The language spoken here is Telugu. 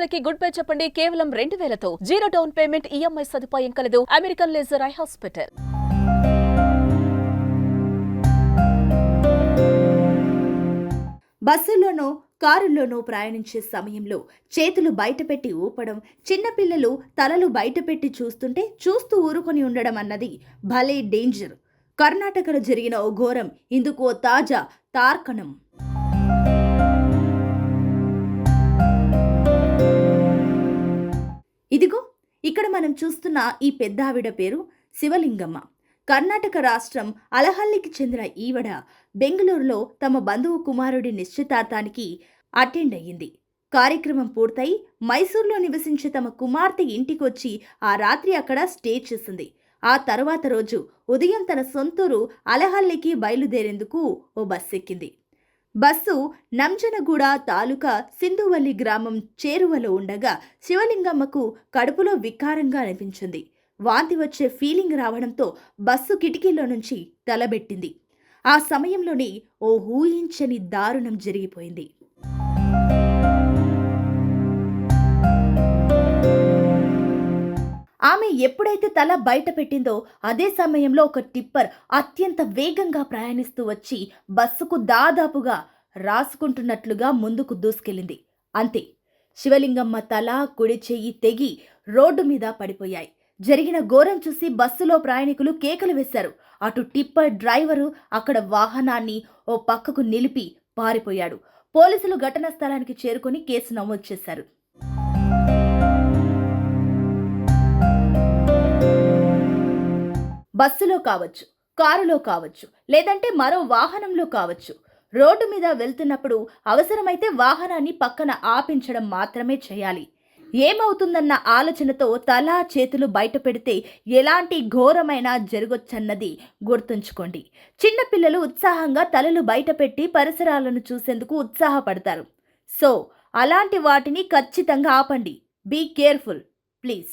కళ్యాణానికి గుడ్ బై చెప్పండి. కేవలం రెండు వేలతో జీరో డౌన్ పేమెంట్ ఈఎంఐ సదుపాయం కలదు. American laser eye hospital. బస్సుల్లోనో కారుల్లోనో ప్రయాణించే సమయంలో చేతులు బయటపెట్టి ఊపడం చిన్నపిల్లలు తలలు బయటపెట్టి చూస్తుంటే చూస్తూ ఊరుకొని ఉండడం అన్నది భలే డేంజర్. కర్ణాటకలో జరిగిన ఓ ఘోరం ఇందుకు ఓ తాజా తార్కణం. ఇదిగో ఇక్కడ మనం చూస్తున్న ఈ పెద్దావిడ పేరు శివలింగమ్మ. కర్ణాటక రాష్ట్రం అలహల్లికి చెందిన ఈవిడ బెంగళూరులో తమ బంధువు కుమారుడి నిశ్చితార్థానికి అటెండ్ అయ్యింది. కార్యక్రమం పూర్తయి మైసూర్లో నివసించే తమ కుమార్తె ఇంటికొచ్చి ఆ రాత్రి అక్కడ స్టే చేసింది. ఆ తర్వాత రోజు ఉదయం తన సొంతూరు అలహల్లికి బయలుదేరేందుకు ఓ బస్సు ఎక్కింది. బస్సు నంజనగూడ తాలూకా సింధువల్లి గ్రామం చేరువలో ఉండగా శివలింగమ్మకు కడుపులో వికారంగా అనిపించింది. వాంతి వచ్చే ఫీలింగ్ రావడంతో బస్సు కిటికీలో నుంచి తలబెట్టింది. ఆ సమయంలోనే ఓ ఊహించని దారుణం జరిగిపోయింది. ఆమె ఎప్పుడైతే తల బయట పెట్టిందో అదే సమయంలో ఒక టిప్పర్ అత్యంత వేగంగా ప్రయాణిస్తూ వచ్చి బస్సుకు దాదాపుగా రాసుకుంటున్నట్లుగా ముందుకు దూసుకెళ్ళింది. అంతే. శివలింగమ్మ తల కుడి చెయ్యి తెగి రోడ్డు మీద పడిపోయాయి. జరిగిన ఘోరం చూసి బస్సులో ప్రయాణికులు కేకలు వేశారు. అటు టిప్పర్ డ్రైవరు అక్కడ వాహనాన్ని ఓ పక్కకు నిలిపి పారిపోయాడు. పోలీసులు ఘటనా స్థలానికి చేరుకొని కేసు నమోదు చేశారు. బస్సులో కావచ్చు కారులో కావచ్చు లేదంటే మరో వాహనంలో కావచ్చు. రోడ్డు మీద వెళ్తున్నప్పుడు అవసరమైతే వాహనాన్ని పక్కన ఆపించడం మాత్రమే చేయాలి. ఏమవుతుందన్న ఆలోచనతో తల చేతులు బయట పెడితే ఎలాంటి ఘోరమైన జరగొచ్చన్నది గుర్తుంచుకోండి. చిన్నపిల్లలు ఉత్సాహంగా తలలు బయట పెట్టి పరిసరాలను చూసేందుకు ఉత్సాహపడతారు. సో అలాంటి వాటిని ఖచ్చితంగా ఆపండి. Be careful please